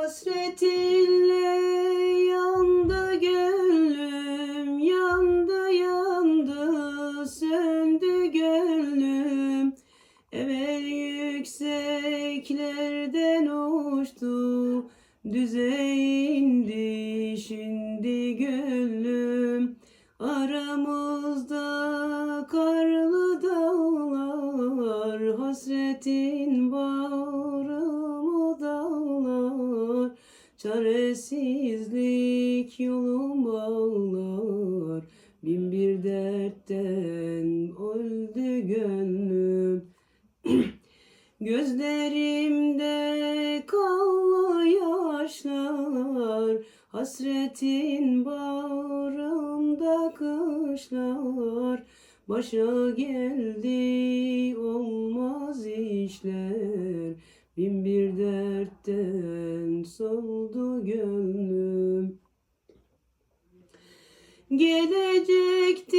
Hasretinle yandı gönlüm, yandı yandı, söndü gönlüm. Evvel yükseklerden uçtu, düze indi şimdi gönlüm. Aramızda karlı dağlar, hasretin bağrımı Çaresizlik yolum bağlar, bin bir dertten öldü gönlüm. Gözlerimde kanlı yaşlar, hasretin bağrımda kışlar. Başa geldi olmaz işler, bin bir dertten soldu gönlüm. Gelecektin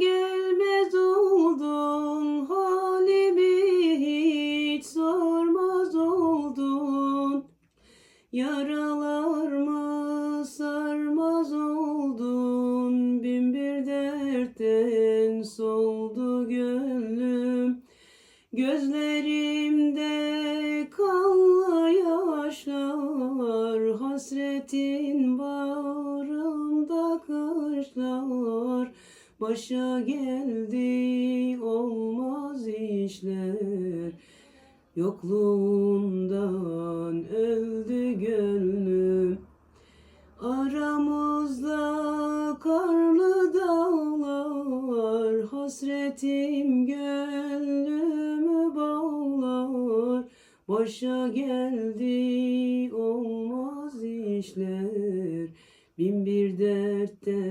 gelmez oldun. Halimi hiç sormaz oldun. Yaralarımı sarmaz oldun? Bin bir dertten soldu gönlüm. Gözlerimde Hasretin bağrımda kışlar Başa geldi olmaz işler. Yokluğundan öldü gönlüm. Aramızda karlı dağlar. Hasretim bağlar Başa geldi olmaz işler. Bin bir gönlüm